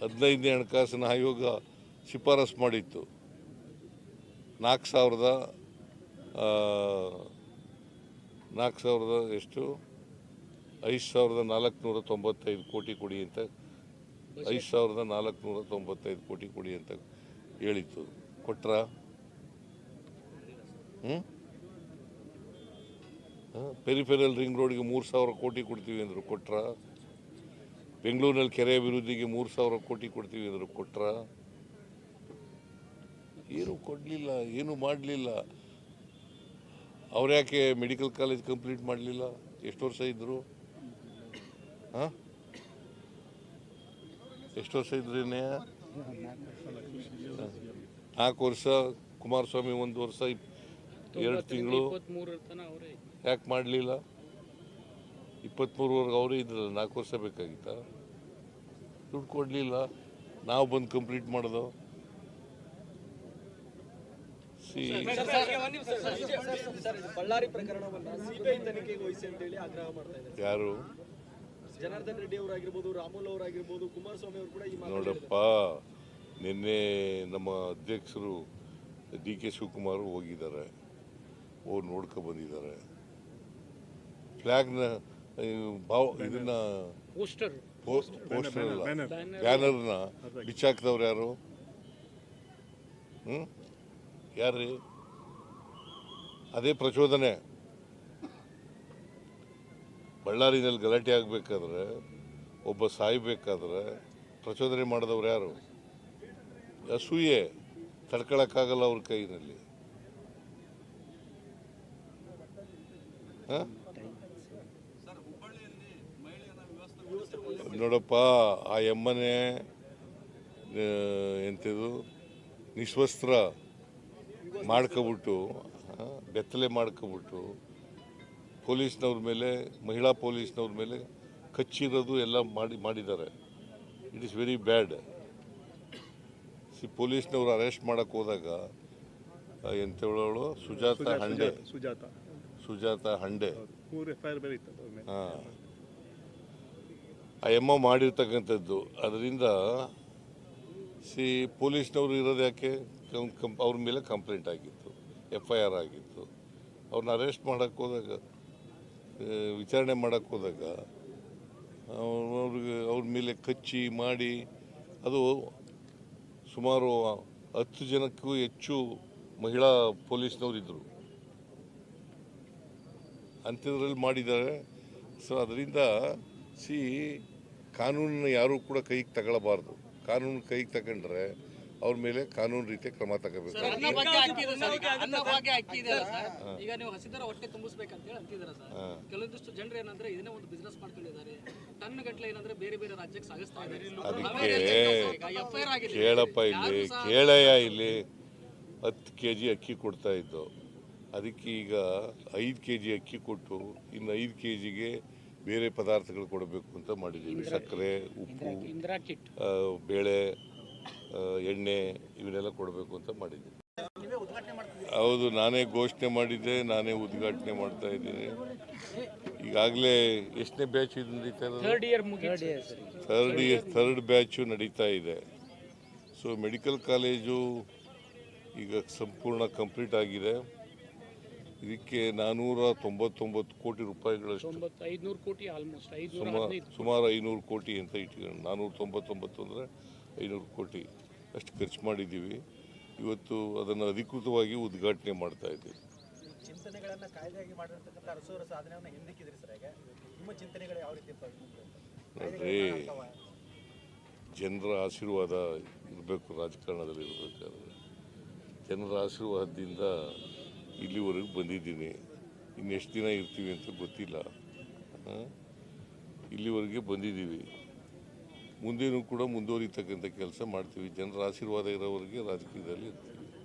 ಹದಿನೈದನೇ ಹಣಕಾಸಿನ ಆಯೋಗ ಶಿಫಾರಸು ಮಾಡಿತ್ತು. ನಾಲ್ಕು ಸಾವಿರದ ನಾಲ್ಕು ಸಾವಿರದ ಎಷ್ಟು? ಐದು ಸಾವಿರದ ನಾಲ್ಕುನೂರ ತೊಂಬತ್ತೈದು ಕೋಟಿ ಕೊಡಿ ಅಂತ, ಐದು ಸಾವಿರದ ನಾಲ್ಕುನೂರ ತೊಂಬತ್ತೈದು ಕೋಟಿ ಕೊಡಿ ಅಂತ ಹೇಳಿತ್ತು. ಕೊಟ್ರ? ಹ್ಞೂ ಪೆರಿಫೆರಲ್ ರಿಂಗ್ ರೋಡ್ಗೆ ಮೂರು ಸಾವಿರ ಕೋಟಿ ಕೊಡ್ತೀವಿ ಅಂದರು. ಕೊಟ್ರ? ಬೆಂಗಳೂರಿನಲ್ಲಿ ಕೆರೆ ಅಭಿವೃದ್ಧಿಗೆ ಮೂರು ಸಾವಿರ ಕೋಟಿ ಕೊಡ್ತೀವಿ ಅಂದರು ಕೊಟ್ರ? ಏನು ಕೊಡಲಿಲ್ಲ, ಏನು ಮಾಡಲಿಲ್ಲ. ಅವ್ರ್ಯಾಕೆ ಮೆಡಿಕಲ್ ಕಾಲೇಜ್ ಕಂಪ್ಲೀಟ್ ಮಾಡಲಿಲ್ಲ? ಎಷ್ಟು ವರ್ಷ ಇದ್ದರು ಹಾಂ? ಎಷ್ಟು ವರ್ಷ ಇದ್ರೇನೆ ನಾಲ್ಕು ವರ್ಷ, ಕುಮಾರಸ್ವಾಮಿ ಒಂದು ವರ್ಷ ಎರಡು ತಿಂಗಳು. ಯಾಕೆ ಮಾಡಲಿಲ್ಲ? ಇಪ್ಪತ್ತ್ಮೂರುವರೆಗೆ ಅವರೇ ಇದ್ರಲ್ಲ ನಾಲ್ಕು ವರ್ಷ ಬೇಕಾಗಿತ್ತ? ದುಡ್ಡು ಕೊಡಲಿಲ್ಲ. ನಾವು ಬಂದು ಕಂಪ್ಲೀಟ್ ಮಾಡೋದು. ಸಿ ಬಳ್ಳಾರಿ ಪ್ರಕರಣವನ್ನ ಯಾರು? ಜನಾರ್ದನ್ ರೆಡ್ಡಿ ಅವರಾಗಿರ್ಬೋದು ರಾಮುಲ್ ಅವರಾಗಿರ್ಬೋದು ಕುಮಾರಸ್ವಾಮಿ ಅವರು ಕೂಡ ನೋಡಪ್ಪ ನಿನ್ನೆ ನಮ್ಮ ಅಧ್ಯಕ್ಷರು ಡಿ ಕೆ ಶಿವಕುಮಾರ್ ಹೋಗಿದ್ದಾರೆ. ಹೋಗಿ ನೋಡ್ಕೊ ಬಂದಿದ್ದಾರೆ. ಫ್ಲ್ಯಾಗ್ನ ಭಾವ ಇದನ್ನ ಪೋಸ್ಟರ್ ಪೋಸ್ಟರ್ ಅಲ್ಲ ಬ್ಯಾನರ್ನ ಬಿಚ್ಚಾಕ್ದವ್ರು ಯಾರು? ಹ್ಞೂ ಯಾರ್ರಿ? ಅದೇ ಪ್ರಚೋದನೆ. ಬಳ್ಳಾರಿನಲ್ಲಿ ಗಲಾಟೆ ಆಗಬೇಕಾದ್ರೆ ಒಬ್ಬ ಸಾಯ್ಬೇಕಾದ್ರೆ ಪ್ರಚೋದನೆ ಮಾಡಿದವ್ರು ಯಾರು? ಅಸೂಯೆ. ತಡ್ಕೊಳಕ್ಕಾಗಲ್ಲ ಅವ್ರ ಕೈನಲ್ಲಿ. ಹ? ನೋಡಪ್ಪ ಆ ಎಮ್ಮನೆ ಎಂತದು ನಿಶ್ವಸ್ತ್ರ ಮಾಡ್ಕೊಬಿಟ್ಟು ಬೆತ್ತಲೆ ಮಾಡ್ಕೊಬಿಟ್ಟು ಪೊಲೀಸ್ನವ್ರ ಮೇಲೆ ಮಹಿಳಾ ಪೊಲೀಸ್ನವ್ರ ಮೇಲೆ ಕಚ್ಚಿರೋದು ಎಲ್ಲ ಮಾಡಿ ಮಾಡಿದ್ದಾರೆ. ಇಟ್ ಇಸ್ ವೆರಿ ಬ್ಯಾಡ್ ಸಿ ಪೊಲೀಸ್ನವ್ರು ಅರೆಸ್ಟ್ ಮಾಡಕ್ಕೆ ಹೋದಾಗ ಆ, ಎಂಥವಳವಳು ಸುಜಾತ ಹಂಡೆ. ಸುಜಾತ ಸುಜಾತ. ಹಂಡೆ. ಹಾ. ಆ ಎಮ್ಮ ಮಾಡಿರ್ತಕ್ಕಂಥದ್ದು. ಅದರಿಂದ ಸಿ ಪೊಲೀಸ್ನವರು ಇರೋದು ಯಾಕೆ? ಕಂ- ಕಂ- ಅವ್ರ ಮೇಲೆ ಕಂಪ್ಲೇಂಟ್ ಆಗಿತ್ತು ಎಫ್ ಐ ಆರ್ ಆಗಿತ್ತು. ಅವ್ರನ್ನ ಅರೆಸ್ಟ್ ಮಾಡೋಕ್ಕೆ ಹೋದಾಗ ವಿಚಾರಣೆ ಮಾಡೋಕ್ಕೆ ಹೋದಾಗ, ಅವ್ರ್- ಅವ್ರಿಗೆ ಅವ್ರ ಮೇಲೆ ಕಚ್ಚಿ ಮಾಡಿ, ಅದು ಸುಮಾರು ಹತ್ತು ಜನಕ್ಕೂ ಹೆಚ್ಚು ಮಹಿಳಾ ಪೊಲೀಸ್ನವ್ರು ಇದ್ದರು ಅಂಥದ್ರಲ್ಲಿ ಮಾಡಿದ್ದಾರೆ. ಸೊ ಅದರಿಂದ ಸಿ ಕಾನೂನನ್ನ ಯಾರೂ ಕೂಡ ಕೈಗೆ ತಗೊಳ್ಳಬಾರ್ದು. ಕಾನೂನು ಕೈಗೆ ತಗೊಂಡ್ರೆ ಅವ್ರ ಮೇಲೆ ಕಾನೂನು ರೀತಿಯ ಕ್ರಮ ತಗೋಬೇಕು. ಈಗ ಅನ್ನಭಾಗ್ಯ ಹಾಕಿದೆ ಸರ್? ಈಗ ನೀವು ಹಸಿದರ ಹೊಟ್ಟೆ ತುಂಬಿಸ್ಬೇಕಂತ ಹೇಳಿ ಅಂತಿದಾರೆ ಸರ್? ಕೆಲವೊಂದಿಷ್ಟು ಜನರು ಏನಂದ್ರೆ ಇದನ್ನೇ ಒಂದು ಬಿಸ್ನೆಸ್ ಮಾಡ್ಕೊಂಡಿದ್ದಾರೆ. ಟನ್ ಗಟ್ಟಲೆ ಏನಂದ್ರೆ ಬೇರೆ ಬೇರೆ ರಾಜ್ಯಕ್ಕೆ ಸಾಗಿಸ್ತಾ ಇದ್ದಾರೆ. ಎಫ್ ಐ ಆರ್ ಆಗಿದೆ. ಕೇಳಪ್ಪ ಇಲ್ಲಿ ಕೇಳಯ್ಯ ಇಲ್ಲಿ ಹತ್ತು ಕೆ ಜಿ ಅಕ್ಕಿ ಕೊಡ್ತಾ ಇದ್ದು. ಅದಕ್ಕೆ ಈಗ ಐದು ಕೆ ಜಿ ಅಕ್ಕಿ ಕೊಟ್ಟು ಇನ್ನು ಐದು ಕೆ ಜಿಗೆ ಬೇರೆ ಪದಾರ್ಥಗಳು ಕೊಡಬೇಕು ಅಂತ ಮಾಡಿದ್ದೀವಿ. ಸಕ್ಕರೆ ಉಪ್ಪು ಬೇಳೆ ಎಣ್ಣೆ ಇವನ್ನೆಲ್ಲ ಕೊಡಬೇಕು ಅಂತ ಮಾಡಿದ್ದೀವಿ. ಹೌದು ನಾನೇ ಘೋಷಣೆ ಮಾಡಿದ್ದೆ ನಾನೇ ಉದ್ಘಾಟನೆ ಮಾಡ್ತಾ ಇದ್ದೀನಿ. ಈಗಾಗಲೇ ಎಷ್ಟನೇ ಬ್ಯಾಚ್ ಇದು ನಡೀತಾ ಥರ್ಡ್ ಇಯರ್ ಥರ್ಡ್ ಬ್ಯಾಚು ನಡೀತಾ ಇದೆ. ಸೊ ಮೆಡಿಕಲ್ ಕಾಲೇಜು ಈಗ ಸಂಪೂರ್ಣ ಕಂಪ್ಲೀಟ್ ಆಗಿದೆ. ಇದಕ್ಕೆ ನಾನ್ನೂರ ತೊಂಬತ್ತೊಂಬತ್ತು ಕೋಟಿ ರೂಪಾಯಿಗಳಷ್ಟು. ಐದುನೂರು ಕೋಟಿ ಆಲ್ಮೋಸ್ಟ್ ಸುಮಾರು ಸುಮಾರು ಐನೂರು ಕೋಟಿ ಅಂತ ಇಟ್ಕೊಂಡು ನಾನ್ನೂರ ತೊಂಬತ್ತೊಂಬತ್ತು ಅಂದರೆ ಐನೂರು ಕೋಟಿ. ಅಷ್ಟು ಖರ್ಚು ಮಾಡಿದ್ದೀವಿ. ಇವತ್ತು ಅದನ್ನು ಅಧಿಕೃತವಾಗಿ ಉದ್ಘಾಟನೆ ಮಾಡ್ತಾ ಇದ್ದೀವಿ. ಚಿಂತನೆಗಳನ್ನ ಕಾಯ್ದೆಯಾಗಿ ಮಾಡಿರ್ತಕ್ಕಂಥ ಅರಸೂರ ಸಾಧನೆಯನ್ನ ಹಿಂದಿಕ್ಕಿದ್ರಿ ಸರ್ ಈಗ. ನಿಮ್ಮ ಚಿಂತನೆಗಳು ಯಾವ ರೀತಿ ನೋಡ್ರಿ ಜನರ ಆಶೀರ್ವಾದ ಇರಬೇಕು ರಾಜಕಾರಣದಲ್ಲಿ ಇರಬೇಕಾದ್ರೆ. ಜನರ ಆಶೀರ್ವಾದದಿಂದ ಇಲ್ಲಿವರೆಗೂ ಬಂದಿದ್ದೀನಿ. ಇನ್ನೆಷ್ಟು ದಿನ ಇರ್ತೀವಿ ಅಂತ ಗೊತ್ತಿಲ್ಲ. ಇಲ್ಲಿವರೆಗೆ ಬಂದಿದ್ದೀವಿ. ಮುಂದೇನೂ ಕೂಡ ಮುಂದುವರಿತಕ್ಕಂಥ ಕೆಲಸ ಮಾಡ್ತೀವಿ. ಜನರ ಆಶೀರ್ವಾದ ಇರೋವರೆಗೆ ರಾಜಕೀಯದಲ್ಲಿ ಇರ್ತೀವಿ.